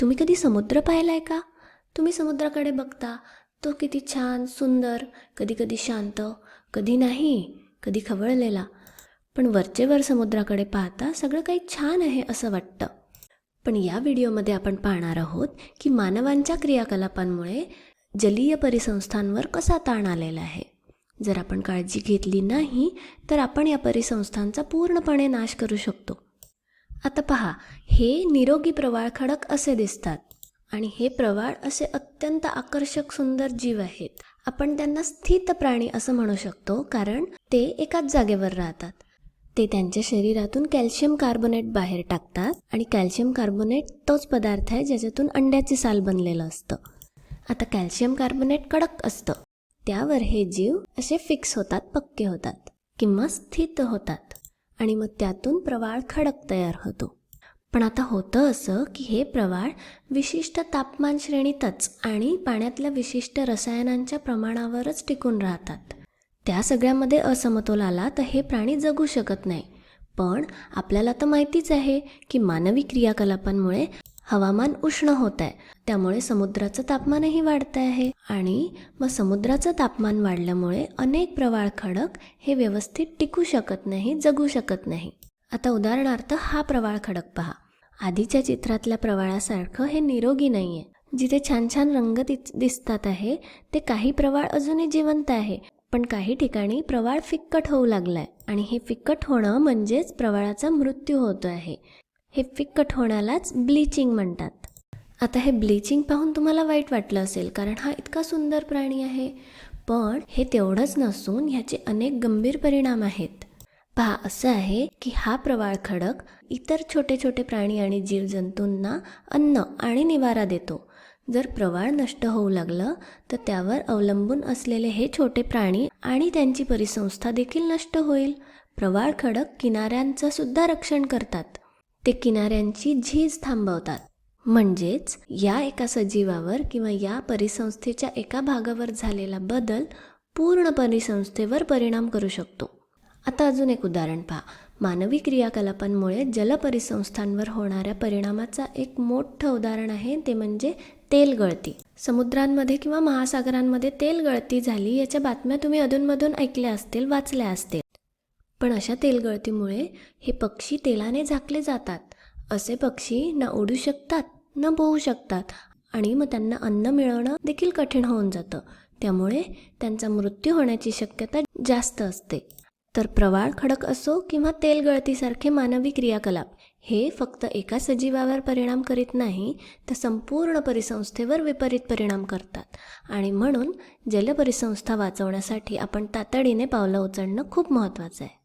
तुम्ही कधी समुद्र पाहिला आहे का? तुम्ही समुद्राकडे बघता तो किती छान सुंदर कधी कधी शांत कधी नाही कधी खवळलेला. पण वरचेवर समुद्राकडे पाहता सगळं काही छान आहे असं वाटतं. पण या व्हिडिओमध्ये आपण पाहणार आहोत की मानवांच्या क्रियाकलापांमुळे जलीय परिसंस्थांवर कसा ताण आलेला आहे. जर आपण काळजी घेतली नाही तर आपण या परिसंस्थांचा पूर्णपणे नाश करू शकतो. आता पहा हे निरोगी प्रवाळ खडक असे दिसतात आणि हे प्रवाळ असे अत्यंत आकर्षक सुंदर जीव आहेत. आपण त्यांना स्थित प्राणी असं म्हणू शकतो कारण ते एकाच जागेवर राहतात. ते त्यांच्या शरीरातून कॅल्शियम कार्बोनेट बाहेर टाकतात आणि कॅल्शियम कार्बोनेट तोच पदार्थ आहे ज्याच्यातून अंड्याचे साल बनलेलं असतं. आता कॅल्शियम कार्बोनेट कडक असतं. त्यावर हे जीव असे फिक्स होतात पक्के होतात किंवा स्थित होतात. आणि मग त्यातून प्रवाळ खडक तयार होतो. पण आता होतं असं की हे प्रवाळ विशिष्ट तापमान श्रेणीतच आणि पाण्यातल्या विशिष्ट रसायनांच्या प्रमाणावरच टिकून राहतात. त्या सगळ्यामध्ये असमतोल आला तर हे प्राणी जगू शकत नाही. पण आपल्याला तर माहितीच आहे की मानवी क्रियाकलापांमुळे हवामान उष्ण होत आहे त्यामुळे समुद्राचं तापमानही वाढतं आहे. आणि मग समुद्राचं तापमान वाढल्यामुळे अनेक प्रवाळ खडक हे व्यवस्थित टिकू शकत नाही जगू शकत नाही. आता उदाहरणार्थ हा प्रवाळ खडक पहा. आधीच्या चित्रातल्या प्रवाळासारखं हे निरोगी नाही आहे जिथे छान छान रंग दिसतात आहे ते काही प्रवाळ अजूनही जिवंत आहे. पण काही ठिकाणी प्रवाळ फिक्कट होऊ लागलाय. आणि हे फिक्कट होणं म्हणजेच प्रवाळाचा मृत्यू होतो आहे. हे फिक्कट होण्यालाच ब्लिचिंग म्हणतात. आता हे ब्लिचिंग पाहून तुम्हाला वाईट वाटलं असेल कारण हा इतका सुंदर प्राणी आहे. पण हे तेवढंच नसून ह्याचे अनेक गंभीर परिणाम आहेत. पहा असं आहे की हा प्रवाळ खडक इतर छोटे छोटे प्राणी आणि जीवजंतूंना अन्न आणि निवारा देतो. जर प्रवाळ नष्ट होऊ लागलं तर त्यावर अवलंबून असलेले हे छोटे प्राणी आणि त्यांची परिसंस्था देखील नष्ट होईल. प्रवाळ खडक किनाऱ्यांचं सुद्धा रक्षण करतात. ते किनाऱ्यांची झीज थांबवतात. म्हणजेच या एका सजीवावर किंवा या परिसंस्थेच्या एका भागावर झालेला बदल पूर्ण परिसंस्थेवर परिणाम करू शकतो. आता अजून एक उदाहरण पहा. मानवी क्रियाकलापांमुळे जलपरिसंस्थांवर होणाऱ्या परिणामाचा एक मोठं उदाहरण आहे ते म्हणजे तेल गळती. समुद्रांमध्ये किंवा महासागरांमध्ये तेल गळती झाली याच्या बातम्या तुम्ही अधूनमधून ऐकल्या असतील वाचल्या असतील. पण अशा तेलगळतीमुळे हे पक्षी तेलाने झाकले जातात. असे पक्षी ना उडू शकतात न पोहू शकतात आणि मग त्यांना अन्न मिळवणं देखील कठीण होऊन जातं. त्यामुळे त्यांचा मृत्यू होण्याची शक्यता जास्त असते. तर प्रवाळ खडक असो किंवा तेल गळतीसारखे मानवी क्रियाकलाप हे फक्त एका सजीवावर परिणाम करीत नाही तर संपूर्ण परिसंस्थेवर विपरीत परिणाम करतात. आणि म्हणून जलपरिसंस्था वाचवण्यासाठी आपण तातडीने पावलं उचलणं खूप महत्त्वाचं आहे.